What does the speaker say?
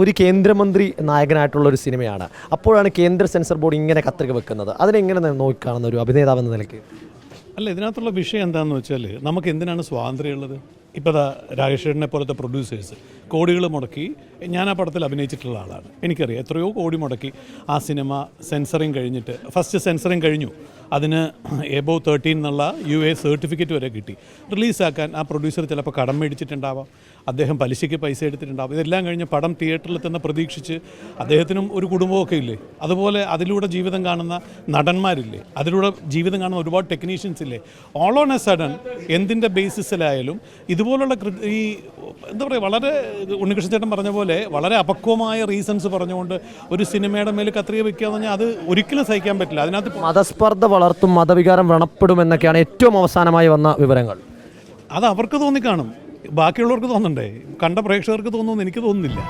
ഒരു കേന്ദ്രമന്ത്രി നായകനായിട്ടുള്ള ഒരു സിനിമയാണ്. അപ്പോഴാണ് കേന്ദ്ര സെൻസർ ബോർഡ് ഇങ്ങനെ കത്രിക വെക്കുന്നത്. അതിനെങ്ങനെ നോക്കിക്കാണുന്ന ഒരു അഭിനേതാവ് എന്ന നിലയ്ക്ക്? അല്ല ഇതിനകത്തുള്ള വിഷയം എന്താണെന്ന് വെച്ചാൽ നമുക്ക് എന്തിനാണ് സ്വാതന്ത്ര്യമുള്ളത് ഇപ്പോൾ ദാ രാജേഷേട്ടനെ പോലത്തെ പ്രൊഡ്യൂസേഴ്സ് കോടികൾ മുടക്കി ഞാൻ ആ പടത്തിൽ അഭിനയിച്ചിട്ടുള്ള ആളാണ്. എനിക്കറിയാം എത്രയോ കോടി മുടക്കി ആ സിനിമ സെൻസറിങ് കഴിഞ്ഞിട്ട് ഫസ്റ്റ് സെൻസറിങ് കഴിഞ്ഞു. അതിന് എബോ തേർട്ടീൻ എന്നുള്ള യു എ സർട്ടിഫിക്കറ്റ് വരെ കിട്ടി. റിലീസാക്കാൻ ആ പ്രൊഡ്യൂസർ ചിലപ്പോൾ കടം മേടിച്ചിട്ടുണ്ടാവാം. അദ്ദേഹം പലിശയ്ക്ക് പൈസ എടുത്തിട്ടുണ്ടാവും. ഇതെല്ലാം കഴിഞ്ഞ് പടം തിയേറ്ററിൽ തന്നെ പ്രതീക്ഷിച്ച് അദ്ദേഹത്തിനും ഒരു കുടുംബമൊക്കെ ഇല്ലേ? അതുപോലെ അതിലൂടെ ജീവിതം കാണുന്ന നടന്മാരില്ലേ? അതിലൂടെ ജീവിതം കാണുന്ന ഒരുപാട് ടെക്നീഷ്യൻസ് ഇല്ലേ? ഓൾ ഓൺ എ സഡൻ എന്തിന്റെ ബേസിസിലായാലും ഇതുപോലുള്ള ഈ എന്താ പറയുക വളരെ ഉണ്ണികൃഷ്ണൻ ചേട്ടൻ പറഞ്ഞ പോലെ വളരെ അപക്വമായ റീസൺസ് പറഞ്ഞുകൊണ്ട് ഒരു സിനിമയുടെ മേൽ കത്രിക വെക്കുക എന്ന് പറഞ്ഞാൽ അത് ഒരിക്കലും സഹിക്കാൻ പറ്റില്ല. അതിനകത്ത് മതസ്പർദ്ധ വളർത്തും മതവികാരം വ്രണപ്പെടുമെന്നൊക്കെയാണ് ഏറ്റവും അവസാനമായി വന്ന വിവരങ്ങൾ. അത് അവർക്ക് തോന്നിക്കാണും ബാക്കിയുള്ളവർക്ക് തോന്നണ്ടേ? കണ്ട പ്രേക്ഷകർക്ക് തോന്നുമെന്ന് എനിക്ക് തോന്നുന്നില്ല.